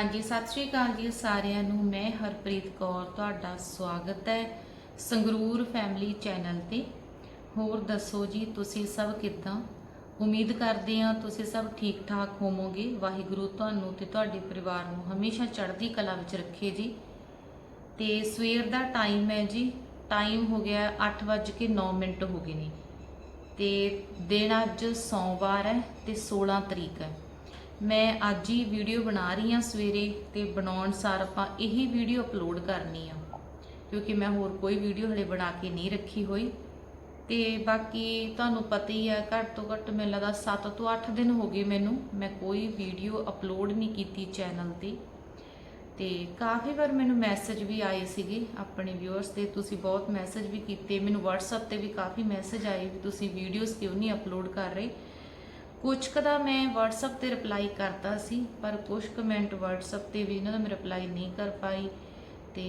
ਹਾਂਜੀ, ਸਤਿ ਸ਼੍ਰੀ ਅਕਾਲ ਜੀ ਸਾਰਿਆਂ ਨੂੰ। ਮੈਂ ਹਰਪ੍ਰੀਤ ਕੌਰ, ਤੁਹਾਡਾ ਸਵਾਗਤ ਹੈ ਸੰਗਰੂਰ ਫੈਮਿਲੀ ਚੈਨਲ ਤੇ। ਹੋਰ ਦੱਸੋ ਜੀ, ਤੁਸੀਂ ਸਭ ਕਿੱਦਾਂ? ਉਮੀਦ ਕਰਦੇ ਹਾਂ ਤੁਸੀਂ ਸਭ ਠੀਕ ਠਾਕ ਹੋਵੋਗੇ। ਵਾਹਿਗੁਰੂ ਤੁਹਾਨੂੰ ਤੇ ਤੁਹਾਡੇ ਪਰਿਵਾਰ ਨੂੰ ਹਮੇਸ਼ਾ ਚੜ੍ਹਦੀ ਕਲਾ ਵਿੱਚ ਰੱਖੇ ਜੀ। ਤੇ ਸਵੇਰ ਦਾ ਟਾਈਮ ਹੈ ਜੀ। ਟਾਈਮ ਹੋ ਗਿਆ 8:09 ਮਿੰਟ ਹੋ ਗਏ ਨੇ। ਤੇ ਦਿਨ ਅੱਜ ਸੋਮਵਾਰ ਹੈ ਤੇ 16 ਤਰੀਕ ਹੈ। ਮੈਂ ਅੱਜ ਹੀ ਵੀਡੀਓ ਬਣਾ ਰਹੀ ਹਾਂ ਸਵੇਰੇ ਤੇ ਬਣਾਉਣ ਸਾਰ ਆਪਾਂ ਇਹੀ ਵੀਡੀਓ ਅਪਲੋਡ ਕਰਨੀ ਆ। ਕਿਉਂਕਿ ਮੈਂ ਹੋਰ ਕੋਈ ਵੀਡੀਓ ਹਲੇ ਬਣਾ ਕੇ ਨਹੀਂ ਰੱਖੀ ਹੋਈ। ਤੇ ਬਾਕੀ ਤੁਹਾਨੂੰ ਪਤਾ ਹੀ ਹੈ ਘੱਟ ਤੋਂ ਘੱਟ ਮੈਨੂੰ ਲੱਗਦਾ 7 ਤੋਂ 8 ਦਿਨ ਹੋ ਗਏ ਮੈਨੂੰ, ਮੈਂ ਕੋਈ ਵੀਡੀਓ ਅਪਲੋਡ ਨਹੀਂ ਕੀਤੀ ਚੈਨਲ ਤੇ। ਤੇ ਕਾਫੀ ਵਾਰ ਮੈਨੂੰ ਮੈਸੇਜ ਵੀ ਆਏ ਸੀਗੇ ਆਪਣੇ ਵਿਊਅਰਸ ਤੇ ਤੁਸੀਂ ਬਹੁਤ ਮੈਸੇਜ ਵੀ ਕੀਤੇ, ਮੈਨੂੰ WhatsApp ਤੇ ਵੀ ਕਾਫੀ ਮੈਸੇਜ ਆਏ ਵੀ ਤੁਸੀਂ ਵੀਡੀਓਜ਼ ਕਿਉਂ ਨਹੀਂ ਅਪਲੋਡ ਕਰ ਰਹੇ। ਕੁਝ ਕੁ ਦਾ ਮੈਂ WhatsApp ਤੇ ਰਿਪਲਾਈ ਕਰਤਾ ਸੀ, ਪਰ ਕੁਝ ਕਮੈਂਟ WhatsApp ਤੇ ਵੀ ਇਹਨਾਂ ਦਾ ਮੈਂ ਰਿਪਲਾਈ ਨਹੀਂ ਕਰ ਪਾਈ ਤੇ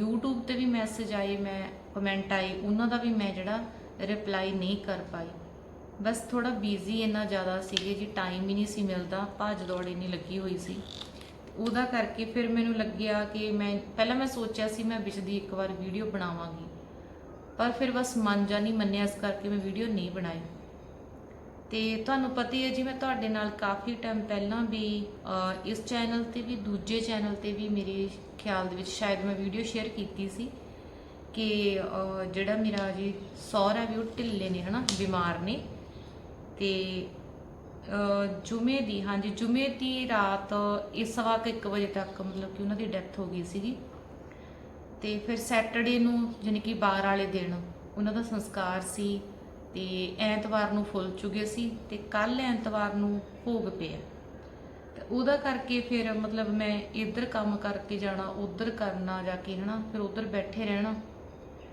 YouTube ਤੇ ਵੀ ਮੈਸੇਜ ਆਏ, ਮੈਂ ਕਮੈਂਟ ਆਏ, ਉਹਨਾਂ ਦਾ ਵੀ ਮੈਂ ਜਿਹੜਾ ਰਿਪਲਾਈ ਨਹੀਂ ਕਰ ਪਾਈ। ਬਸ ਥੋੜਾ ਬਿਜ਼ੀ ਇੰਨਾ ਜ਼ਿਆਦਾ ਸੀਗੇ ਜੀ ਟਾਈਮ ਹੀ ਨਹੀਂ ਸੀ ਮਿਲਦਾ, ਭੱਜ ਦੌੜ ਇੰਨੀ ਲੱਗੀ ਹੋਈ ਸੀ। ਉਹਦਾ ਕਰਕੇ ਫਿਰ ਮੈਨੂੰ ਲੱਗਿਆ ਕਿ ਮੈਂ, ਪਹਿਲਾਂ ਮੈਂ ਸੋਚਿਆ ਸੀ ਮੈਂ ਵਿੱਚ ਦੀ ਇੱਕ ਵਾਰ ਵੀਡੀਓ ਬਣਾਵਾਂਗੀ, ਪਰ ਫਿਰ ਬਸ ਮਨ ਜਾ ਨਹੀਂ ਮੰਨਿਆ ਇਸ ਕਰਕੇ ਮੈਂ ਵੀਡੀਓ ਨਹੀਂ ਬਣਾਈ। ਤੇ ਤੁਹਾਨੂੰ ਪਤਾ ਹੀ ਹੈ ਜੀ ਮੈਂ ਤੁਹਾਡੇ ਨਾਲ ਕਾਫੀ ਟਾਈਮ ਪਹਿਲਾਂ ਵੀ ਇਸ ਚੈਨਲ ਤੇ ਵੀ ਦੂਜੇ ਚੈਨਲ ਤੇ ਵੀ ਮੇਰੇ ਖਿਆਲ ਦੇ ਵਿੱਚ ਸ਼ਾਇਦ ਮੈਂ ਵੀਡੀਓ ਸ਼ੇਅਰ ਕੀਤੀ ਸੀ ਕਿ ਜਿਹੜਾ ਮੇਰਾ ਜੀ ਸਹੁਰਾ ਵੀ ਉਹ ਢਿੱਲੇ ਨੇ ਹਨਾ ਬਿਮਾਰ ਨੇ ਤੇ ਅਹ, ਜੁਮੇ ਦੀ ਹਾਂਜੀ ਜੁਮੇ ਦੀ ਰਾਤ ਇਸ ਸਵਾ ਕੁ ਇੱਕ ਵਜੇ ਤੱਕ ਮਤਲਬ ਕਿ ਉਹਨਾਂ ਦੀ ਡੈਥ ਹੋ ਗਈ ਸੀਗੀ ਤੇ ਫਿਰ ਸੈਟਰਡੇ ਨੂੰ ਜਾਣੀ ਕਿ ਬਾਰ ਵਾਲੇ ਦਿਨ ਉਹਨਾਂ ਦਾ ਸੰਸਕਾਰ ਸੀ। ਤੇ ਐਤਵਾਰ ਨੂੰ ਫੁੱਲ ਚੁਗੇ ਸੀ ਤੇ ਕੱਲ ਐਤਵਾਰ ਨੂੰ ਭੋਗ ਪਿਆ। ਤੇ ਉਹਦਾ ਕਰਕੇ ਫਿਰ ਮਤਲਬ ਮੈਂ ਇੱਧਰ ਕੰਮ ਕਰਕੇ ਜਾਣਾ, ਉੱਧਰ ਕਰਨਾ ਜਾ ਕੇ, ਹਨਾ, ਫਿਰ ਉੱਧਰ ਬੈਠੇ ਰਹਿਣਾ।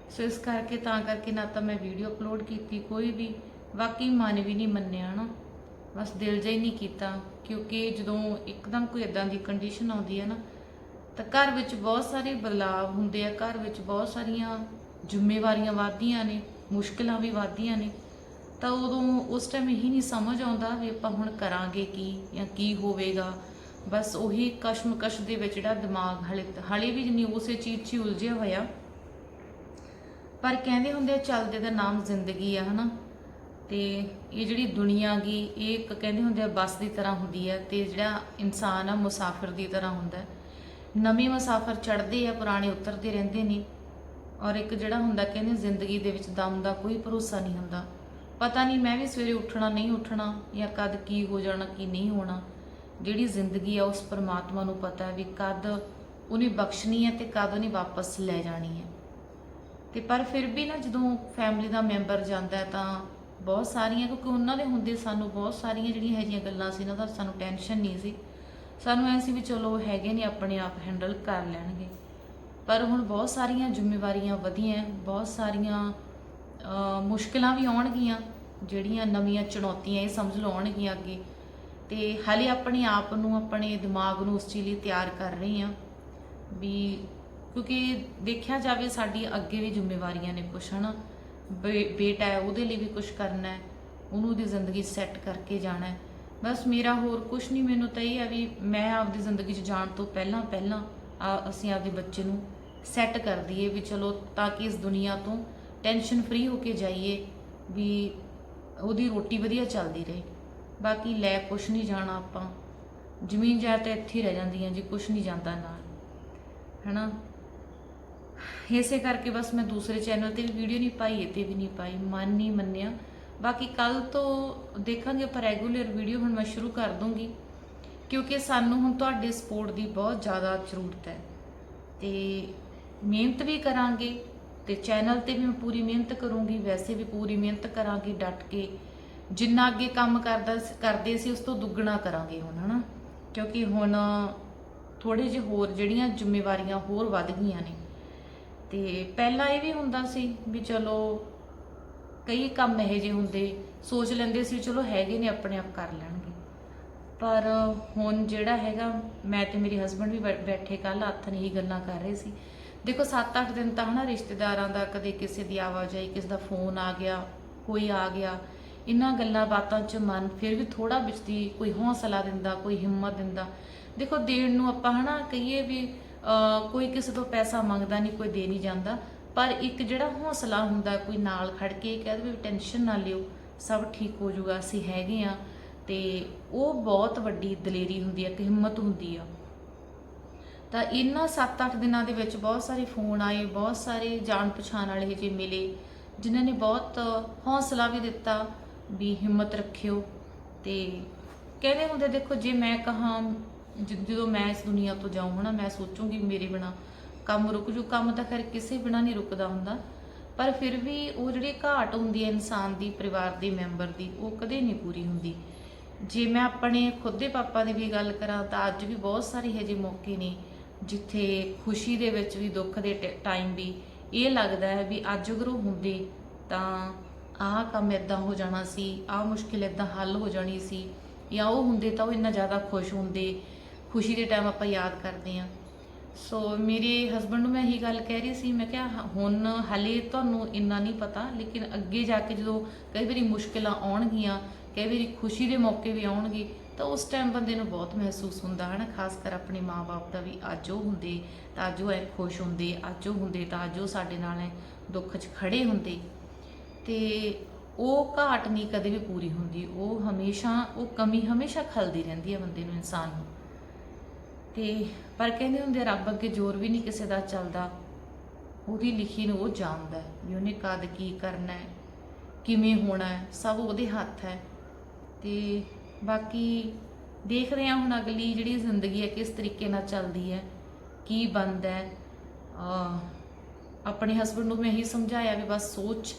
ਸੋ ਇਸ ਕਰਕੇ ਤਾਂ ਕਰਕੇ ਨਾ ਤਾਂ ਮੈਂ ਵੀਡੀਓ ਅਪਲੋਡ ਕੀਤੀ, ਕੋਈ ਵੀ, ਬਾਕੀ ਮਨ ਵੀ ਨਹੀਂ ਮੰਨਿਆ, ਹਨਾ। ਬਸ ਦਿਲ ਜਿਹਾ ਹੀ ਨਹੀਂ ਕੀਤਾ, ਕਿਉਂਕਿ ਜਦੋਂ ਇੱਕਦਮ ਕੋਈ ਇਦਾਂ ਦੀ ਕੰਡੀਸ਼ਨ ਆਉਂਦੀ ਹੈ ਨਾ, ਤਾਂ ਘਰ ਵਿੱਚ ਬਹੁਤ ਸਾਰੇ ਬਦਲਾਵ ਹੁੰਦੇ ਆ, ਘਰ ਵਿੱਚ ਬਹੁਤ ਸਾਰੀਆਂ ਜ਼ਿੰਮੇਵਾਰੀਆਂ ਵਧਦੀਆਂ ਨੇ। ਮੁਸ਼ਕਲਾਂ ਵੀ ਵਧਦੀਆਂ ਨੇ। ਤਾਂ ਉਦੋਂ ਉਸ ਟਾਈਮ ਇਹੀ ਨਹੀਂ ਸਮਝ ਆਉਂਦਾ ਵੀ ਆਪਾਂ ਹੁਣ ਕਰਾਂਗੇ ਕੀ ਜਾਂ ਕੀ ਹੋਵੇਗਾ। ਬਸ ਉਹੀ ਕਸ਼ਮਕਸ਼ ਦੇ ਵਿੱਚ ਜਿਹੜਾ ਦਿਮਾਗ ਹਲੇ ਹਲੇ ਵੀ ਨਹੀਂ ਉਸੇ ਚੀਜ਼ 'ਚ ਹੀ ਉਲਝਿਆ ਹੋਇਆ। ਪਰ ਕਹਿੰਦੇ ਹੁੰਦੇ ਆ ਚੱਲਦੇ ਦਾ ਨਾਮ ਜ਼ਿੰਦਗੀ ਆ, ਹਨਾ। ਤੇ ਇਹ ਜਿਹੜੀ ਦੁਨੀਆ ਗੀ, ਇਹ ਇੱਕ ਕਹਿੰਦੇ ਹੁੰਦੇ ਆ, ਬੱਸ ਦੀ ਤਰ੍ਹਾਂ ਹੁੰਦੀ ਹੈ ਤੇ ਜਿਹੜਾ ਇਨਸਾਨ ਆ, ਮੁਸਾਫਿਰ ਦੀ ਤਰ੍ਹਾਂ ਹੁੰਦਾ। ਨਵੇਂ ਮੁਸਾਫਰ ਚੜ੍ਹਦੇ ਆ, ਪੁਰਾਣੇ ਉਤਰਦੇ ਰਹਿੰਦੇ ਨੇ। ਔਰ ਇੱਕ ਜਿਹੜਾ ਹੁੰਦਾ ਕਹਿੰਦੇ ਜ਼ਿੰਦਗੀ ਦੇ ਵਿੱਚ ਦਮ ਦਾ ਕੋਈ ਭਰੋਸਾ ਨਹੀਂ ਹੁੰਦਾ। ਪਤਾ ਨਹੀਂ ਮੈਂ ਵੀ ਸਵੇਰੇ ਉੱਠਣਾ ਨਹੀਂ ਉੱਠਣਾ ਜਾਂ ਕਦ ਕੀ ਹੋ ਜਾਣਾ ਕੀ ਨਹੀਂ ਹੋਣਾ। ਜਿਹੜੀ ਜ਼ਿੰਦਗੀ ਆ ਉਸ ਪਰਮਾਤਮਾ ਨੂੰ ਪਤਾ ਹੈ ਵੀ ਕਦ ਉਹਨੇ ਬਖਸ਼ਣੀ ਹੈ ਤੇ ਕਦ ਉਹਨੇ ਵਾਪਸ ਲੈ ਜਾਣੀ ਹੈ। ਤੇ ਪਰ ਫਿਰ ਵੀ ਨਾ ਜਦੋਂ ਫੈਮਿਲੀ ਦਾ ਮੈਂਬਰ ਜਾਂਦਾ ਤਾਂ ਬਹੁਤ ਸਾਰੀਆਂ, ਕਿਉਂਕਿ ਉਹਨਾਂ ਦੇ ਹੁੰਦੇ ਸਾਨੂੰ ਬਹੁਤ ਸਾਰੀਆਂ ਜਿਹੜੀਆਂ ਹੈਗੀਆਂ ਗੱਲਾਂ ਸੀ ਇਹਨਾਂ ਦਾ ਸਾਨੂੰ ਟੈਨਸ਼ਨ ਨਹੀਂ ਸੀ। ਸਾਨੂੰ ਐ ਸੀ ਵੀ ਚਲੋ ਹੈਗੇ ਨੇ, ਆਪਣੇ ਆਪ ਹੈਂਡਲ ਕਰ ਲੈਣਗੇ। ਪਰ ਹੁਣ ਬਹੁਤ ਸਾਰੀਆਂ ਜ਼ਿੰਮੇਵਾਰੀਆਂ ਵਧੀਆਂ ਬਹੁਤ ਸਾਰੀਆਂ ਅਹ, ਮੁਸ਼ਕਲਾਂ ਵੀ ਆਉਣਗੀਆਂ ਜਿਹੜੀਆਂ ਨਵੀਆਂ ਚੁਣੌਤੀਆਂ ਇਹ ਸਮਝ ਲਓ ਆਉਣਗੀਆਂ ਅੱਗੇ। ਤੇ ਹਾਲੇ ਆਪਣੇ ਆਪ ਨੂੰ ਆਪਣੇ ਦਿਮਾਗ ਨੂੰ ਉਸ ਚੀਜ਼ ਲਈ ਤਿਆਰ ਕਰ ਰਹੀ ਹਾਂ ਵੀ ਕਿਉਂਕਿ ਦੇਖਿਆ ਜਾਵੇ ਸਾਡੀ ਅੱਗੇ ਵੀ ਜ਼ਿੰਮੇਵਾਰੀਆਂ ਨੇ ਕੁਛ ਹਨਾ? ਬੇ- ਬੇਟਾ ਹੈ ਉਹਦੇ ਲਈ ਵੀ ਕੁਝ ਕਰਨਾ ਹੈ ਉਹਨੂੰ ਦੀ ਜ਼ਿੰਦਗੀ ਸੈੱਟ ਕਰਕੇ ਜਾਣਾ ਹੈ। ਬਸ ਮੇਰਾ ਹੋਰ ਕੁਝ ਨਹੀਂ ਮੈਨੂੰ ਤਾਂ ਇਹ ਹੈ ਵੀ ਮੈਂ ਆਪਦੀ ਜ਼ਿੰਦਗੀ 'ਚ ਜਾਣ ਤੋਂ ਪਹਿਲਾਂ ਪਹਿਲਾਂ ਅਸੀਂ ਆਪਦੇ ਬੱਚੇ ਨੂੰ ਸੈੱਟ ਕਰ ਦਈਏ ਵੀ ਚਲੋ ਤਾਂ ਕਿ ਇਸ ਦੁਨੀਆ ਤੋਂ ਟੈਨਸ਼ਨ ਫ੍ਰੀ ਹੋ ਕੇ ਜਾਈਏ, ਵੀ ਉਹਦੀ ਰੋਟੀ ਵਧੀਆ ਚੱਲਦੀ ਰਹੇ। ਬਾਕੀ ਲੈ ਕੁਛ ਨਹੀਂ ਜਾਣਾ ਆਪਾਂ। ਜ਼ਮੀਨ ਜਾਇਦਾਦ ਇੱਥੇ ਰਹਿ ਜਾਂਦੀ ਜਾਂਦੀਆਂ ਜੀ, ਕੁਛ ਨਹੀਂ ਜਾਂਦਾ ਨਾਲ। ਹੈਨਾ? ਇਸੇ ਕਰਕੇ ਬਸ ਮੈਂ ਦੂਸਰੇ ਚੈਨਲ ਤੇ ਵੀ ਵੀਡੀਓ ਨਹੀਂ ਪਾਈ, ਇਹ ਤੇ ਵੀ ਨਹੀਂ ਪਾਈ। ਮਨ ਨਹੀਂ ਮੰਨਿਆ। ਬਾਕੀ ਕੱਲ ਤੋਂ ਦੇਖਾਂਗੇ ਆਪਾਂ ਰੈਗੂਲਰ ਵੀਡੀਓ ਹੁਣ ਮੈਂ ਸ਼ੁਰੂ ਕਰ ਦੂੰਗੀ। ਕਿਉਂਕਿ ਸਾਨੂੰ ਹੁਣ ਤੁਹਾਡੇ ਸਪੋਰਟ ਦੀ ਬਹੁਤ ਜ਼ਿਆਦਾ ਜ਼ਰੂਰਤ ਹੈ। ਤੇ ਮਿਹਨਤ ਵੀ ਕਰਾਂਗੇ ਤੇ ਚੈਨਲ ਤੇ ਵੀ ਮੈਂ ਪੂਰੀ ਮਿਹਨਤ ਕਰੂੰਗੀ, ਵੈਸੇ ਵੀ ਪੂਰੀ ਮਿਹਨਤ ਕਰਾਂਗੀ ਡਟ ਕੇ। ਜਿੰਨਾ ਅੱਗੇ ਕੰਮ ਕਰਦਾ ਕਰਦੇ ਸੀ, ਉਸ ਤੋਂ ਦੁੱਗਣਾ ਕਰਾਂਗੇ ਹੁਣ, ਹਨਾ? ਕਿਉਂਕਿ ਹੁਣ ਥੋੜੇ ਜਿਹੇ ਹੋਰ ਜਿਹੜੀਆਂ ਜ਼ਿੰਮੇਵਾਰੀਆਂ ਹੋਰ ਵੱਧ ਗਈਆਂ ਨੇ। ਤੇ ਪਹਿਲਾਂ ਇਹ ਵੀ ਹੁੰਦਾ ਸੀ ਵੀ ਚਲੋ ਕਈ ਕੰਮ ਇਹੋ ਜਿਹੇ ਹੁੰਦੇ, ਸੋਚ ਲੈਂਦੇ ਸੀ, ਚਲੋ ਹੈਗੇ ਨੇ, ਆਪਣੇ ਆਪ ਕਰ ਲੈਣਗੇ ਪਰ ਹੁਣ ਜਿਹੜਾ ਹੈਗਾ, ਮੈਂ ਤੇ ਮੇਰੇ ਹਸਬੰਡ ਵੀ ਬੈ- ਬੈਠੇ ਕੱਲ ਹੱਥ ਨੇ ਹੀ ਗੱਲਾਂ ਕਰ ਰਹੇ ਸੀ। ਦੇਖੋ 7-8 ਦਿਨ ਤਾਂ ਹਨਾ ਰਿਸ਼ਤੇਦਾਰਾਂ ਦਾ, ਕਦੇ ਕਿਸੇ ਦੀ ਆਵਾਜਾਈ ਕਿਸੇ ਦਾ ਫੋਨ ਆ ਗਿਆ, ਕੋਈ ਆ ਗਿਆ। ਇਹਨਾਂ ਗੱਲਾਂ ਬਾਤਾਂ 'ਚ ਮਨ ਫਿਰ ਵੀ ਥੋੜਾ ਵਿੱਚ ਦੀ ਕੋਈ ਹੌਸਲਾ ਦਿੰਦਾ, ਕੋਈ ਹਿੰਮਤ ਦਿੰਦਾ। ਦੇਖੋ, ਦੇਣ ਨੂੰ ਆਪਾਂ ਹਨਾ ਕਹੀਏ ਵੀ ਕੋਈ ਕਿਸੇ ਤੋਂ ਪੈਸਾ ਮੰਗਦਾ ਨਹੀਂ ਕੋਈ ਦੇ ਨਹੀਂ ਜਾਂਦਾ। ਪਰ ਇੱਕ ਜਿਹੜਾ ਹੌਸਲਾ ਹੁੰਦਾ, ਕੋਈ ਨਾਲ ਖੜ ਕੇ ਕਹਿ ਦੇਵੇ ਵੀ ਟੈਨਸ਼ਨ ਨਾ ਲਿਓ, ਸਭ ਠੀਕ ਹੋ ਜਾਊਗਾ ਅਸੀਂ ਹੈਗੇ ਆ ਤੇ ਉਹ ਬਹੁਤ ਵੱਡੀ ਦਲੇਰੀ ਹੁੰਦੀ ਹੈ, ਇੱਕ ਹਿੰਮਤ ਹੁੰਦੀ ਆ। ਤਾਂ ਇਹਨਾਂ 7-8 ਦਿਨਾਂ ਦੇ ਵਿੱਚ ਬਹੁਤ ਸਾਰੇ ਫੋਨ ਆਏ, ਬਹੁਤ ਸਾਰੇ ਜਾਣ ਪਛਾਣ ਵਾਲੇ ਜੇ ਮਿਲੇ, ਜਿਨ੍ਹਾਂ ਨੇ ਬਹੁਤ ਹੌਸਲਾ ਵੀ ਦਿੱਤਾ ਵੀ ਹਿੰਮਤ ਰੱਖਿਓ। ਤੇ ਕਹਿੰਦੇ ਹੁੰਦੇ, ਦੇਖੋ, ਜੇ ਮੈਂ ਕਹਾ ਜਦੋਂ ਮੈਂ ਇਸ ਦੁਨੀਆ ਤੋਂ ਜਾਊਂ, ਹਨਾ, ਮੈਂ ਸੋਚੂੰਗੀ ਮੇਰੇ ਬਿਨਾ ਕੰਮ ਰੁਕ ਜੂ। ਕੰਮ ਤਾਂ ਖੈਰ ਕਿਸੇ ਬਿਨਾ ਨਹੀਂ ਰੁਕਦਾ ਹੁੰਦਾ, ਪਰ ਫਿਰ ਵੀ ਉਹ ਜਿਹੜੀ ਘਾਟ ਹੁੰਦੀ ਹੈ ਇਨਸਾਨ ਦੀ, ਪਰਿਵਾਰ ਦੇ, ਮੈਂਬਰ ਦੀ, ਉਹ ਕਦੇ ਨਹੀਂ ਪੂਰੀ ਹੁੰਦੀ। ਜੇ ਮੈਂ ਆਪਣੇ ਖੁਦ ਦੇ ਪਾਪਾ ਦੀ ਵੀ ਗੱਲ ਕਰਾਂ ਤਾਂ ਅੱਜ ਵੀ ਬਹੁਤ ਸਾਰੇ ਇਹੋ ਜਿਹੇ ਮੌਕੇ ਨੇ ਜਿੱਥੇ ਖੁਸ਼ੀ ਦੇ ਵਿੱਚ ਵੀ, ਦੁੱਖ ਦੇ ਟਾਈਮ ਵੀ ਇਹ ਲੱਗਦਾ ਹੈ ਵੀ ਅੱਜ ਅਗਰ ਉਹ ਹੁੰਦੇ ਤਾਂ ਆਹ ਕੰਮ ਇਦਾਂ ਹੋ ਜਾਣਾ ਸੀ, ਆਹ ਮੁਸ਼ਕਿਲ ਇਦਾਂ ਹੱਲ ਹੋ ਜਾਣੀ ਸੀ ਜਾਂ ਉਹ ਹੁੰਦੇ ਤਾਂ ਉਹ ਇੰਨਾ ਜ਼ਿਆਦਾ ਖੁਸ਼ ਹੁੰਦੇ। ਖੁਸ਼ੀ ਦੇ ਟਾਈਮ ਆਪਾਂ ਯਾਦ ਕਰਦੇ ਹਾਂ। ਸੋ ਮੇਰੇ ਹਸਬੰਡ ਨੂੰ ਮੈਂ ਇਹੀ ਗੱਲ ਕਹਿ ਰਹੀ ਸੀ, ਮੈਂ ਕਿਹਾ ਹ- ਹੁਣ ਹਲੇ ਤੁਹਾਨੂੰ ਇੰਨਾ ਨਹੀਂ ਪਤਾ, ਲੇਕਿਨ ਅੱਗੇ ਜਾ ਕੇ ਜਦੋਂ ਕਈ ਵਾਰੀ ਮੁਸ਼ਕਿਲਾਂ ਆਉਣਗੀਆਂ ਕਈ ਵਾਰੀ ਖੁਸ਼ੀ ਦੇ ਮੌਕੇ ਵੀ ਆਉਣਗੇ ਤਾਂ ਉਸ ਟਾਈਮ ਬੰਦੇ ਨੂੰ ਬਹੁਤ ਮਹਿਸੂਸ ਹੁੰਦਾ ਹੈ ਨਾ ਖਾਸ ਕਰ ਆਪਣੇ ਮਾਪੇ ਦਾ ਵੀ ਅੱਜ ਉਹ ਹੁੰਦੇ ਤਾਂ ਅੱਜ ਉਹ ਐ ਖੁਸ਼ ਹੁੰਦੇ ਅੱਜ ਉਹ ਹੁੰਦੇ ਤਾਂ ਅੱਜ ਉਹ ਸਾਡੇ ਨਾਲ ਐ ਦੁੱਖ 'ਚ ਖੜੇ ਹੁੰਦੇ। ਤੇ ਉਹ ਘਾਟ ਨਹੀਂ ਕਦੇ ਵੀ ਪੂਰੀ ਹੁੰਦੀ ਉਹ ਹਮੇਸ਼ਾ ਉਹ ਕਮੀ ਹਮੇਸ਼ਾ ਖਲਦੀ ਰਹਿੰਦੀ ਹੈ ਬੰਦੇ ਨੂੰ ਇਨਸਾਨ ਨੂੰ। ਤੇ ਪਰ ਕਹਿੰਦੇ ਹੁੰਦੇ ਆ, ਰੱਬ ਅੱਗੇ ਜ਼ੋਰ ਵੀ ਨਹੀਂ ਕਿਸੇ ਦਾ ਚੱਲਦਾ ਉਹਦੀ ਲਿਖੀ ਨੂੰ ਉਹ ਜਾਣਦਾ ਵੀ ਉਹਨੇ ਕਦ ਕੀ ਕਰਨਾ ਹੈ ਕਿਵੇਂ ਹੋਣਾ ਹੈ ਸਭ ਉਹਦੇ ਹੱਥ ਹੈ। ਤੇ ਬਾਕੀ ਦੇਖਦੇ ਹਾਂ ਹੁਣ ਅਗਲੀ ਜਿਹੜੀ ਜ਼ਿੰਦਗੀ ਹੈ ਕਿਸ ਤਰੀਕੇ ਨਾਲ ਚੱਲਦੀ ਹੈ, ਕੀ ਬਣਦਾ ਹੈ। ਆਪਣੇ ਹਸਬੰਡ ਨੂੰ ਮੈਂ ਇਹੀ ਸਮਝਾਇਆ ਵੀ ਬਸ ਸੋਚ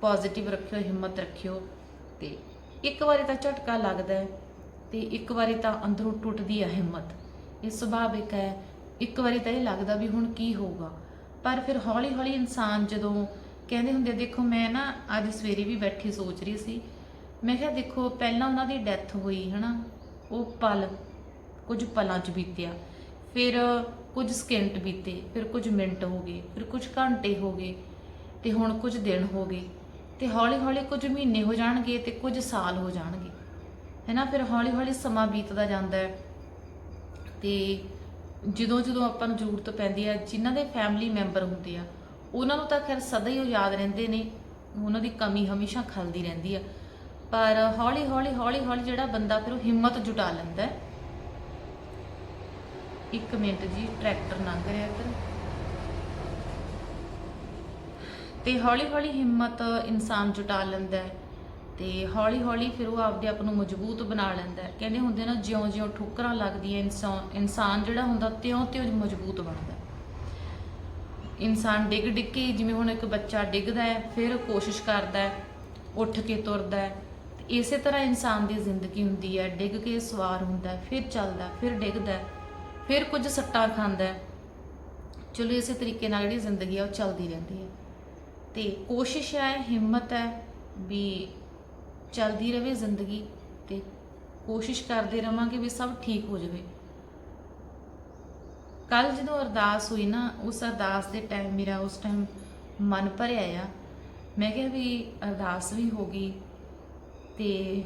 ਪੋਜ਼ਿਟਿਵ ਰੱਖਿਓ, ਹਿੰਮਤ ਰੱਖਿਓ ਤੇ ਇੱਕ ਵਾਰੀ ਤਾਂ ਝਟਕਾ ਲੱਗਦਾ ਹੈ ਤੇ ਇੱਕ ਵਾਰੀ ਤਾਂ ਅੰਦਰੋਂ ਟੁੱਟਦੀ ਹੈ ਹਿੰਮਤ। ਇਹ ਸੁਭਾਵਿਕ ਹੈ, ਇੱਕ ਵਾਰੀ ਤਾਂ ਇਹ ਲੱਗਦਾ ਵੀ ਹੁਣ ਕੀ ਹੋਊਗਾ। ਪਰ ਫਿਰ ਹੌਲੀ ਹੌਲੀ ਇਨਸਾਨ ਜਦੋਂ ਕਹਿੰਦੇ ਹੁੰਦੇ ਦੇਖੋ ਮੈਂ ਨਾ ਅੱਜ ਸਵੇਰੇ ਵੀ ਬੈਠੀ ਸੋਚ ਰਹੀ ਸੀ ਮੈਂ ਕਿਹਾ ਦੇਖੋ, ਪਹਿਲਾਂ ਉਹਨਾਂ ਦੀ ਡੈਥ ਹੋਈ, ਹਨਾ? ਉਹ ਪਲ, ਕੁਝ ਪਲਾਂ 'ਚ ਬੀਤਿਆ। ਫਿਰ ਕੁਝ ਸਕਿੰਟ ਬੀਤੇ, ਫਿਰ ਕੁਝ ਮਿੰਟ ਹੋ ਗਏ, ਫਿਰ ਕੁਝ ਘੰਟੇ ਹੋ ਗਏ, ਤੇ ਹੁਣ ਕੁਝ ਦਿਨ ਹੋ ਗਏ। ਤੇ ਹੌਲੀ ਹੌਲੀ ਕੁਝ ਮਹੀਨੇ ਹੋ ਜਾਣਗੇ ਤੇ ਕੁਝ ਸਾਲ ਹੋ ਜਾਣਗੇ। ਹੈਨਾ? ਫਿਰ ਹੌਲੀ ਹੌਲੀ ਸਮਾਂ ਬੀਤਦਾ ਜਾਂਦਾ ਹੈ। ਤੇ ਜਦੋਂ ਜਦੋਂ ਆਪਾਂ ਨੂੰ ਜ਼ਰੂਰਤ ਪੈਂਦੀ ਆ, ਜਿਨ੍ਹਾਂ ਦੇ ਫੈਮਿਲੀ ਮੈਂਬਰ ਹੁੰਦੇ ਆ, ਉਹਨਾਂ ਨੂੰ ਤਾਂ ਖੈਰ ਸਦਾ ਹੀ ਉਹ ਯਾਦ ਰਹਿੰਦੇ ਨੇ। ਉਹਨਾਂ ਦੀ ਕਮੀ ਹਮੇਸ਼ਾ ਖਲਦੀ ਰਹਿੰਦੀ ਆ। ਪਰ ਹੌਲੀ ਹੌਲੀ ਹੌਲੀ ਹੌਲੀ ਜਿਹੜਾ ਬੰਦਾ ਫਿਰ ਉਹ ਹਿੰਮਤ ਜੁਟਾ ਲੈਂਦਾ ਹੈ। ਇੱਕ ਮਿੰਟ ਜੀ, ਟਰੈਕਟਰ ਲੰਘ ਰਿਹਾ ਇੱਧਰ। ਤੇ ਹੌਲੀ ਹੌਲੀ ਹਿੰਮਤ ਇਨਸਾਨ ਜੁਟਾ ਲੈਂਦਾ ਹੈ ਤੇ ਹੌਲੀ ਹੌਲੀ ਫਿਰ ਉਹ ਆਪਦੇ ਆਪ ਨੂੰ ਮਜ਼ਬੂਤ ਬਣਾ ਲੈਂਦਾ ਹੈ। ਕਹਿੰਦੇ ਹੁੰਦੇ ਨਾ, ਜਿਉਂ-ਜਿਉਂ ਠੋਕਰਾਂ ਲੱਗਦੀਆਂ, ਇਨਸਾਨ ਇਨਸਾਨ ਜਿਹੜਾ ਹੁੰਦਾ ਤਿਉਂ-ਤਿਉਂ ਮਜ਼ਬੂਤ ਬਣਦਾ ਇਨਸਾਨ ਡਿੱਗ ਡਿੱਗ ਕੇ ਜਿਵੇਂ ਹੁਣ ਇੱਕ ਬੱਚਾ ਡਿੱਗਦਾ ਹੈ, ਫਿਰ ਕੋਸ਼ਿਸ਼ ਕਰਦਾ ਹੈ, ਉੱਠ ਕੇ ਤੁਰਦਾ ਹੈ ਇਸੇ ਤਰ੍ਹਾਂ ਇਨਸਾਨ ਦੀ ਜ਼ਿੰਦਗੀ ਹੁੰਦੀ ਹੈ, ਡਿੱਗ ਕੇ ਸਵਾਰ ਹੁੰਦਾ ਫਿਰ ਚੱਲਦਾ, ਫਿਰ ਡਿੱਗਦਾ ਫਿਰ ਕੁਝ ਸੱਟਾਂ ਖਾਂਦਾ ਚਲੋ ਇਸੇ ਤਰੀਕੇ ਨਾਲ ਜਿਹੜੀ ਜ਼ਿੰਦਗੀ ਆ ਉਹ ਚੱਲਦੀ ਰਹਿੰਦੀ ਹੈ। ਤੇ ਕੋਸ਼ਿਸ਼ ਹੈ, ਹਿੰਮਤ ਹੈ ਵੀ ਚੱਲਦੀ ਰਹੇ ਜ਼ਿੰਦਗੀ ਤੇ ਕੋਸ਼ਿਸ਼ ਕਰਦੇ ਰਵਾਂਗੇ ਵੀ ਸਭ ਠੀਕ ਹੋ ਜਾਵੇ। ਕੱਲ ਜਦੋਂ ਅਰਦਾਸ ਹੋਈ ਨਾ, ਉਸ ਅਰਦਾਸ ਦੇ ਟਾਈਮ ਮੇਰਾ ਉਸ ਟਾਈਮ ਮਨ ਭਰਿਆ ਆ। ਮੈਂ ਕਿਹਾ ਵੀ ਅਰਦਾਸ ਵੀ ਹੋ ਗਈ। ਤੇ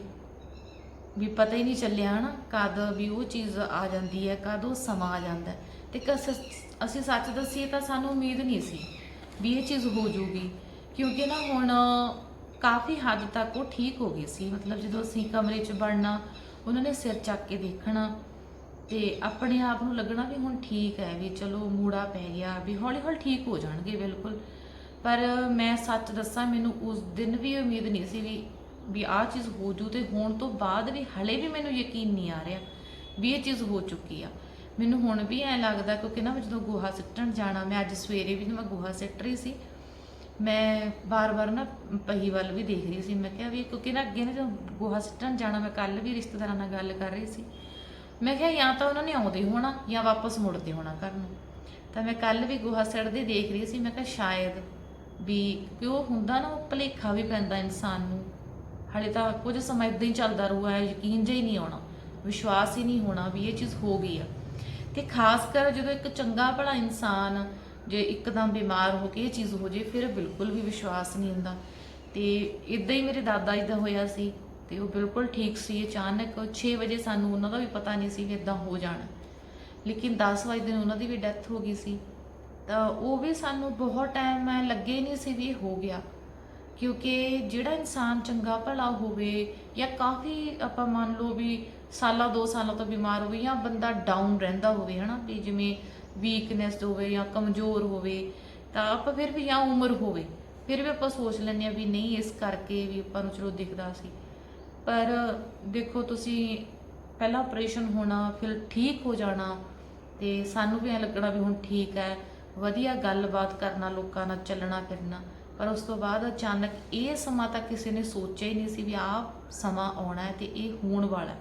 ਵੀ ਪਤਾ ਹੀ ਨਹੀਂ ਚੱਲਿਆ ਨਾ ਕਦ ਵੀ ਉਹ ਚੀਜ਼ ਆ ਜਾਂਦੀ ਹੈ, ਕਦ ਉਹ ਸਮਾਂ ਆ ਜਾਂਦਾ ਹੈ। ਤੇ ਕਸ ਅਸੀਂ ਸੱਚ ਦੱਸੀਏ ਤਾਂ ਸਾਨੂੰ ਉਮੀਦ ਨਹੀਂ ਸੀ ਵੀ ਇਹ ਚੀਜ਼ ਹੋ ਜੂਗੀ ਕਿਉਂਕਿ ਨਾ ਹੁਣ ਕਾਫੀ ਹੱਦ ਤੱਕ ਉਹ ਠੀਕ ਹੋ ਗਈ ਸੀ। ਮਤਲਬ ਜਦੋਂ ਅਸੀਂ ਕਮਰੇ 'ਚ ਵੜਨਾ, ਉਹਨਾਂ ਨੇ ਸਿਰ ਚੱਕ ਕੇ ਦੇਖਣਾ ਤੇ ਆਪਣੇ ਆਪ ਨੂੰ ਲੱਗਣਾ ਵੀ ਹੁਣ ਠੀਕ ਹੈ, ਵੀ ਚਲੋ ਮੂੜਾ ਪੈ ਗਿਆ, ਵੀ ਹੌਲੀ ਹੌਲੀ ਠੀਕ ਹੋ ਜਾਣਗੇ ਬਿਲਕੁਲ। ਪਰ ਮੈਂ ਸੱਚ ਦੱਸਾਂ, ਮੈਨੂੰ ਉਸ ਦਿਨ ਵੀ ਉਮੀਦ ਨਹੀਂ ਸੀ ਵੀ ਵੀ ਆਹ ਚੀਜ਼ ਹੋ ਜੂ ਤੇ ਹੋਣ ਤੋਂ ਬਾਅਦ ਵੀ ਹਲੇ ਵੀ ਮੈਨੂੰ ਯਕੀਨ ਨਹੀਂ ਆ ਰਿਹਾ ਵੀ ਇਹ ਚੀਜ਼ ਹੋ ਚੁੱਕੀ ਆ। ਮੈਨੂੰ ਹੁਣ ਵੀ ਐ ਲੱਗਦਾ ਕਿਉਂਕਿ ਨਾ ਮੈਂ ਜਦੋਂ ਗੋਹਾ ਸਿੱਟਣ ਜਾਣਾ, ਮੈਂ ਅੱਜ ਸਵੇਰੇ ਵੀ ਮੈਂ ਗੋਹਾ ਸਿੱਟ ਰਹੀ ਸੀ। ਮੈਂ ਬਾਰ-ਬਾਰ ਨਾ ਪਹੀ ਵੱਲ ਵੀ ਦੇਖ ਰਹੀ ਸੀ। ਮੈਂ ਕਿਹਾ ਵੀ ਕਿਉਂਕਿ ਨਾ ਅੱਗੇ ਨਾ ਜਦੋਂ ਗੋਹਾ ਸਿੱਟਣ ਜਾਣਾ, ਮੈਂ ਕੱਲ ਵੀ ਰਿਸ਼ਤੇਦਾਰਾਂ ਨਾਲ ਗੱਲ ਕਰ ਰਹੀ ਸੀ। ਮੈਂ ਕਿਹਾ ਜਾਂ ਤਾਂ ਉਹਨਾਂ ਨੇ ਆਉਂਦੇ ਹੋਣਾ ਜਾਂ ਵਾਪਸ ਮੁੜਦੇ ਹੋਣਾ ਘਰ ਨੂੰ। ਤਾਂ ਮੈਂ ਕੱਲ ਵੀ ਗੋਹਾ ਸਿੱਟਦੇ ਦੇਖ ਰਹੀ ਸੀ। ਮੈਂ ਕਿਹਾ ਸ਼ਾਇਦ ਵੀ ਕਿ ਉਹ ਹੁੰਦਾ ਨਾ ਉਹ ਭੁਲੇਖਾ ਵੀ ਪੈਂਦਾ ਇਨਸਾਨ ਨੂੰ। ਹਲੇ ਤਾਂ ਕੁਝ ਸਮਾਂ ਇਦਾਂ ਹੀ ਚੱਲਦਾ ਰਹੂਗਾ ਯਕੀਨ ਜਿਹਾ ਹੀ ਨਹੀਂ ਆਉਣਾ, ਵਿਸ਼ਵਾਸ ਹੀ ਨਹੀਂ ਹੋਣਾ ਵੀ ਇਹ ਚੀਜ਼ ਹੋ ਗਈ ਆ। ਤੇ ਖਾਸ ਕਰ ਜਦੋਂ ਇੱਕ ਚੰਗਾ ਭਲਾ ਇਨਸਾਨ ਜੇ ਇੱਕਦਮ ਬਿਮਾਰ ਹੋ ਕੇ ਇਹ ਚੀਜ਼ ਹੋ ਜੇ, ਫਿਰ ਬਿਲਕੁਲ ਵੀ ਵਿਸ਼ਵਾਸ ਨਹੀਂ ਹੁੰਦਾ। ਤੇ ਇਦਾਂ ਹੀ ਮੇਰੇ ਦਾਦਾ ਜੀ ਦਾ ਹੋਇਆ ਸੀ ਤੇ ਉਹ ਬਿਲਕੁਲ ਠੀਕ ਸੀ, ਅਚਾਨਕ 6 ਵਜੇ ਸਾਨੂੰ ਉਹਨਾਂ ਦਾ ਵੀ ਪਤਾ ਨਹੀਂ ਸੀ ਵੀ ਇਦਾਂ ਹੋ ਜਾਣਾ। ਲੇਕਿਨ 10 ਵਜੇ ਦਿਨ ਉਹਨਾਂ ਦੀ ਵੀ ਡੈਥ ਹੋ ਗਈ ਸੀ। ਤਾਂ ਉਹ ਵੀ ਸਾਨੂੰ ਬਹੁਤ ਟਾਈਮ ਐ ਲੱਗੇ ਨਹੀਂ ਸੀ ਵੀ ਇਹ ਹੋ ਗਿਆ। ਕਿਉਂਕਿ ਜਿਹੜਾ ਇਨਸਾਨ ਚੰਗਾ ਭਲਾ ਹੋਵੇ ਜਾਂ ਕਾਫੀ ਆਪਾਂ ਮੰਨ ਲਓ ਵੀ ਸਾਲਾਂ, ਦੋ ਸਾਲਾਂ ਤੋਂ ਬਿਮਾਰ ਹੋਵੇ ਜਾਂ ਬੰਦਾ ਡਾਊਨ ਰਹਿੰਦਾ ਹੋਵੇ, ਹਨਾ, ਵੀ ਜਿਵੇਂ ਵੀਕਨੈਸ ਹੋਵੇ ਜਾਂ ਕਮਜ਼ੋਰ ਹੋਵੇ, ਤਾਂ ਆਪਾਂ ਫਿਰ ਵੀ ਜਾਂ ਉਮਰ ਹੋਵੇ, ਫਿਰ ਵੀ ਆਪਾਂ ਸੋਚ ਲੈਂਦੇ ਆ ਵੀ ਨਹੀਂ, ਇਸ ਕਰਕੇ ਵੀ ਆਪਾਂ ਨੂੰ ਚਲੋ ਦਿਖਦਾ ਸੀ। ਪਰ ਦੇਖੋ, ਤੁਸੀਂ ਪਹਿਲਾਂ ਆਪਰੇਸ਼ਨ ਹੋਣਾ, ਫਿਰ ਠੀਕ ਹੋ ਜਾਣਾ ਤੇ ਸਾਨੂੰ ਵੀ ਐ ਲੱਗਣਾ ਵੀ ਹੁਣ ਠੀਕ ਹੈ, ਵਧੀਆ ਗੱਲਬਾਤ ਕਰਨਾ, ਲੋਕਾਂ ਨਾਲ ਚੱਲਣਾ ਫਿਰਨਾ ਪਰ ਉਸ ਤੋਂ ਬਾਅਦ ਅਚਾਨਕ ਇਹ ਸਮਾਂ ਤਾਂ ਕਿਸੇ ਨੇ ਸੋਚਿਆ ਹੀ ਨਹੀਂ ਸੀ ਵੀ ਆਹ ਸਮਾਂ ਆਉਣਾ ਹੈ ਤੇ ਇਹ ਹੋਣ ਵਾਲਾ ਹੈ।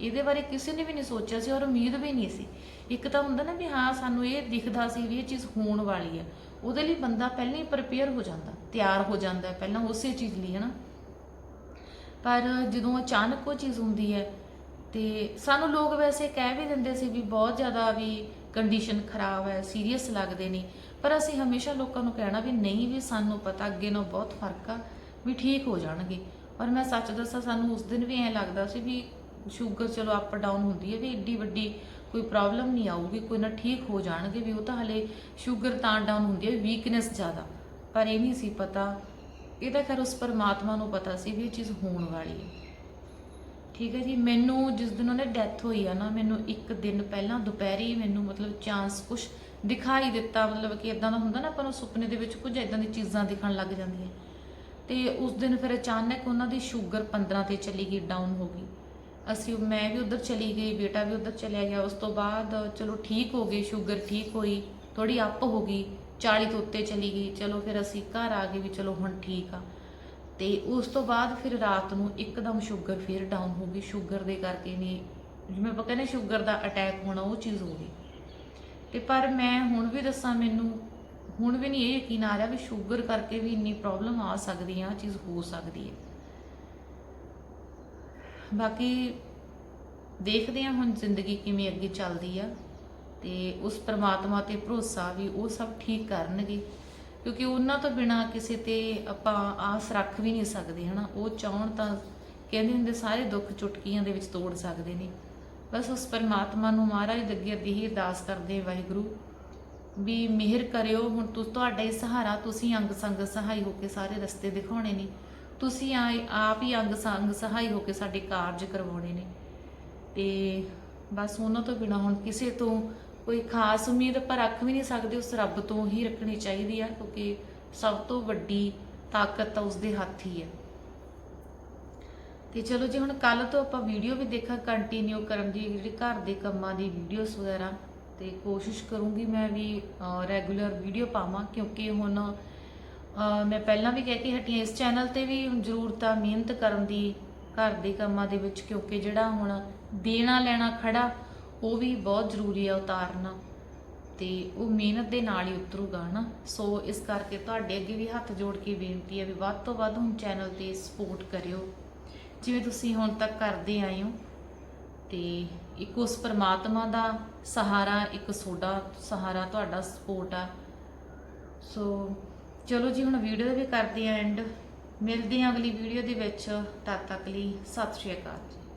ਇਹਦੇ ਬਾਰੇ ਕਿਸੇ ਨੇ ਵੀ ਨਹੀਂ ਸੋਚਿਆ ਸੀ ਔਰ ਉਮੀਦ ਵੀ ਨਹੀਂ ਸੀ। ਇੱਕ ਤਾਂ ਹੁੰਦਾ ਨਾ ਵੀ ਹਾਂ, ਸਾਨੂੰ ਇਹ ਦਿਖਦਾ ਸੀ ਵੀ ਇਹ ਚੀਜ਼ ਹੋਣ ਵਾਲੀ ਹੈ। ਉਹਦੇ ਲਈ ਬੰਦਾ ਪਹਿਲਾਂ ਹੀ ਪ੍ਰਪੇਅਰ ਹੋ ਜਾਂਦਾ, ਤਿਆਰ ਹੋ ਜਾਂਦਾ ਪਹਿਲਾਂ ਉਸੇ ਚੀਜ਼ ਲਈ ਹਨਾ ਪਰ ਜਦੋਂ ਅਚਾਨਕ ਉਹ ਚੀਜ਼ ਹੁੰਦੀ ਹੈ ਤੇ ਸਾਨੂੰ ਲੋਕ ਵੈਸੇ ਕਹਿ ਵੀ ਦਿੰਦੇ ਸੀ ਵੀ ਬਹੁਤ ਜ਼ਿਆਦਾ ਵੀ ਕੰਡੀਸ਼ਨ ਖਰਾਬ ਹੈ ਸੀਰੀਅਸ ਲੱਗਦੇ ਨੇ। ਪਰ ਅਸੀਂ ਹਮੇਸ਼ਾ ਲੋਕਾਂ ਨੂੰ ਕਹਿਣਾ ਵੀ ਨਹੀਂ ਵੀ ਸਾਨੂੰ ਪਤਾ ਅੱਗੇ ਨਾਲੋਂ ਬਹੁਤ ਫ਼ਰਕ ਆ, ਵੀ ਠੀਕ ਹੋ ਜਾਣਗੇ। ਔਰ ਮੈਂ ਸੱਚ ਦੱਸਾਂ, ਸਾਨੂੰ ਉਸ ਦਿਨ ਵੀ ਐਂ ਲੱਗਦਾ ਸੀ ਵੀ ਸ਼ੂਗਰ ਚਲੋ ਅਪ ਡਾਊਨ ਹੁੰਦੀ ਹੈ, ਵੀ ਏਡੀ ਵੱਡੀ ਕੋਈ ਪ੍ਰੋਬਲਮ ਨਹੀਂ ਆਊਗੀ, ਕੋਈ ਨਾ ਠੀਕ ਹੋ ਜਾਣਗੇ ਵੀ, ਉਹ ਤਾਂ ਹਲੇ ਸ਼ੂਗਰ ਤਾਂ ਡਾਊਨ ਹੁੰਦੀ ਹੈ ਵੀਕਨੈਸ ਜ਼ਿਆਦਾ। ਪਰ ਇਹ ਨਹੀਂ ਸੀ ਪਤਾ, ਇਹ ਤਾਂ ਖੈਰ ਉਸ ਪਰਮਾਤਮਾ ਨੂੰ ਪਤਾ ਸੀ ਵੀ ਇਹ ਚੀਜ਼ ਹੋਣ ਵਾਲੀ ਹੈ। ਠੀਕ ਹੈ ਜੀ, ਮੈਨੂੰ ਜਿਸ ਦਿਨ ਉਹਨੇ ਡੈਥ ਹੋਈ ਆ ਨਾ, ਮੈਨੂੰ ਇੱਕ ਦਿਨ ਪਹਿਲਾਂ, ਦੁਪਹਿਰੀ ਮੈਨੂੰ ਮਤਲਬ ਚਾਂਸ ਕੁਛ ਦਿਖਾਈ ਦਿੱਤਾ, ਮਤਲਬ ਕਿ ਇਦਾਂ ਦਾ ਹੁੰਦਾ ਨਾ ਆਪਾਂ ਨੂੰ ਸੁਪਨੇ ਦੇ ਵਿੱਚ ਕੁਝ ਇਦਾਂ ਦੀ ਚੀਜ਼ਾਂ ਦਿਖਣ ਲੱਗ ਜਾਂਦੀਆਂ। ਤੇ ਉਸ ਦਿਨ ਫਿਰ ਅਚਾਨਕ ਉਹਨਾਂ ਦੀ ਸ਼ੂਗਰ 15 ਤੇ ਚਲੀ ਗਈ, ਡਾਊਨ ਹੋ ਗਈ। ਅਸੀਂ, ਮੈਂ ਵੀ ਉਧਰ ਚਲੀ ਗਈ, ਬੇਟਾ ਵੀ ਉਧਰ ਚਲਿਆ ਗਿਆ। ਉਸ ਤੋਂ ਬਾਅਦ ਚਲੋ ਠੀਕ ਹੋ ਗਈ ਸ਼ੂਗਰ ਠੀਕ ਹੋਈ ਥੋੜੀ ਅਪ ਹੋ ਗਈ 40 ਤੋਂ ਉੱਤੇ ਚਲੀ ਗਈ। ਚਲੋ ਫਿਰ ਅਸੀਂ ਘਰ ਆ ਗਏ ਵੀ ਚਲੋ ਹੁਣ ਠੀਕ ਆ। ਤੇ ਉਸ ਤੋਂ ਬਾਅਦ ਫਿਰ ਰਾਤ ਨੂੰ ਇੱਕਦਮ ਸ਼ੂਗਰ ਫਿਰ ਡਾਊਨ ਹੋ ਗਈ। ਸ਼ੂਗਰ ਦੇ ਕਰਕੇ ਨਹੀਂ, ਜਿਵੇਂ ਆਪਾਂ ਕਹਿੰਦੇ ਸ਼ੂਗਰ ਦਾ ਅਟੈਕ ਹੋਣਾ, ਉਹ ਚੀਜ਼ ਹੋ ਗਈ। ਤੇ ਪਰ ਮੈਂ ਹੁਣ ਵੀ ਦੱਸਾਂ ਮੈਨੂੰ, ਹੁਣ ਵੀ ਨਹੀਂ ਇਹ ਯਕੀਨ ਆ ਰਿਹਾ ਵੀ ਸ਼ੂਗਰ ਕਰਕੇ ਵੀ ਇੰਨੀ ਪ੍ਰੋਬਲਮ ਆ ਸਕਦੀ ਆ ਚੀਜ਼ ਹੋ ਸਕਦੀ ਹੈ ਬਾਕੀ ਦੇਖਦੇ ਹਾਂ ਹੁਣ ਜ਼ਿੰਦਗੀ ਕਿਵੇਂ ਅੱਗੇ ਚੱਲਦੀ ਆ ਤੇ ਉਸ ਪ੍ਰਮਾਤਮਾ ਤੇ ਭਰੋਸਾ ਵੀ ਉਹ ਸਭ ਠੀਕ ਕਰਨਗੇ, ਕਿਉਂਕਿ ਉਹਨਾਂ ਤੋਂ ਬਿਨਾ ਕਿਸੇ ਤੇ ਆਪਾਂ ਆਸ ਰੱਖ ਵੀ ਨਹੀਂ ਸਕਦੇ, ਹਨਾ? ਉਹ ਚਾਹਣ ਤਾਂ ਕਹਿੰਦੇ ਹੁੰਦੇ ਸਾਰੇ ਦੁੱਖ ਚੁਟਕੀਆਂ ਦੇ ਵਿੱਚ ਤੋੜ ਸਕਦੇ ਨੇ। ਬਸ ਉਸ ਪਰਮਾਤਮਾ ਨੂੰ ਮਹਾਰਾਜ ਦੇ ਅੱਗੇ ਅੱਗੇ ਹੀ ਅਰਦਾਸ ਕਰਦੇ ਵਾਹਿਗੁਰੂ, ਵੀ ਮਿਹਰ ਕਰਿਓ, ਹੁਣ ਤੁ, ਤੁਹਾਡਾ ਹੀ ਸਹਾਰਾ ਤੁਸੀਂ ਅੰਗ ਸੰਗ ਸਹਾਈ ਹੋ ਕੇ ਸਾਰੇ ਰਸਤੇ ਦਿਖਾਉਣੇ ਨੇ। ਤੁਸੀਂ ਆਏ ਆਪ ਹੀ ਅੰਗ ਸੰਗ ਸਹਾਈ ਹੋ ਕੇ ਸਾਡੇ ਕਾਰਜ ਕਰਵਾਉਣੇ ਨੇ। ਤੇ ਬਸ ਉਹਨਾਂ ਤੋਂ ਬਿਨਾ ਹੁਣ ਕਿਸੇ ਤੋਂ ਕੋਈ ਖਾਸ ਉਮੀਦ ਪਰ ਰੱਖ ਵੀ ਨਹੀਂ ਸਕਦੇ, ਉਸ ਰੱਬ ਤੋਂ ਹੀ ਰੱਖਣੀ ਚਾਹੀਦੀ ਆ, ਕਿਉਂਕਿ ਸਭ ਤੋਂ ਵੱਡੀ ਤਾਕਤ ਤਾਂ ਉਸਦੇ ਹੱਥ ਹੀ ਹੈ। ਤੇ ਚਲੋ ਜੀ, ਹੁਣ ਕੱਲ ਤੋਂ ਆਪਾਂ ਵੀਡੀਓ ਵੀ ਦੇਖਾਂ ਕੰਟੀਨਿਊ ਕਰਨ ਦੀ, ਜਿਹੜੀ ਘਰ ਦੇ ਕੰਮਾਂ ਦੀ ਵੀਡੀਓਜ਼ ਵਗੈਰਾ। ਤੇ ਕੋਸ਼ਿਸ਼ ਕਰੂੰਗੀ ਮੈਂ ਵੀ ਰੈਗੂਲਰ ਵੀਡੀਓ ਪਾਵਾਂ, ਕਿਉਂਕਿ ਹੁਣ ਮੈਂ ਪਹਿਲਾਂ ਵੀ ਕਹਿ ਕੇ ਹਟੀ ਇਸ ਚੈਨਲ ਤੇ ਵੀ ਜ਼ਰੂਰਤ ਆ ਮਿਹਨਤ ਕਰਨ ਦੀ, ਘਰ ਦੇ ਕੰਮਾਂ ਦੇ ਵਿੱਚ, ਕਿਉਂਕਿ ਜਿਹੜਾ ਹੁਣ ਦੇਣਾ ਲੈਣਾ ਖੜਾ, ਉਹ ਵੀ ਬਹੁਤ ਜ਼ਰੂਰੀ ਆ ਉਤਾਰਨਾ। ਤੇ ਉਹ ਮਿਹਨਤ ਦੇ ਨਾਲ ਹੀ ਉਤਰੂਗਾ ਨਾ ਸੋ ਇਸ ਕਰਕੇ ਤੁਹਾਡੇ ਅੱਗੇ ਵੀ ਹੱਥ ਜੋੜ ਕੇ ਬੇਨਤੀ ਹੈ ਵੀ ਵੱਧ ਤੋਂ ਵੱਧ ਹੁਣ ਚੈਨਲ ਤੇ ਸਪੋਰਟ ਕਰਿਓ। ਜਿਵੇਂ ਤੁਸੀਂ ਹੁਣ ਤੱਕ ਕਰਦੇ ਆਏ ਹੋ, ਤੇ ਇੱਕ ਉਸ ਪਰਮਾਤਮਾ ਦਾ ਸਹਾਰਾ, ਇੱਕ ਸੋਡਾ ਸਹਾਰਾ, ਤੁਹਾਡਾ ਸਪੋਰਟ ਆ। ਸੋ ਚਲੋ ਜੀ, ਹੁਣ ਵੀਡੀਓ ਦਾ ਵੀ ਕਰਦੇ ਆ ਐਂਡ ਮਿਲਦੇ ਆ ਅਗਲੀ ਵੀਡੀਓ ਦੇ ਵਿੱਚ। ਤਦ ਤੱਕ ਲਈ ਸਤਿ ਸ਼੍ਰੀ ਅਕਾਲ ਜੀ।